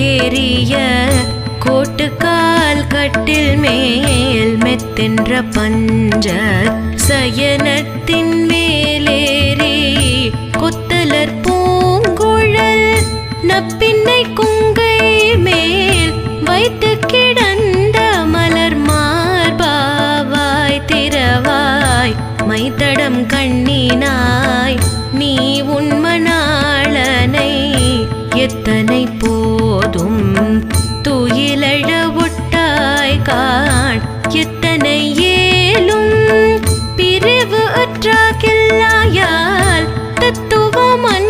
கேறிய கோட்டுக்கால் கட்டில் மேல் மெத்தென்ற பஞ்ச சயனத்தின் மேலேறி கொத்தலர் பூங்குழல் நப்பின்னை குங்கை மேல் வைத்து கிடந்த மலர் மார்பாவாய் திரவாய் மைத்தடம் கண்ணினாய் நீ உன் காண் எத்தனை ஏலும் பிரிவு அற்றாகில்லாயால் தத்துவமன்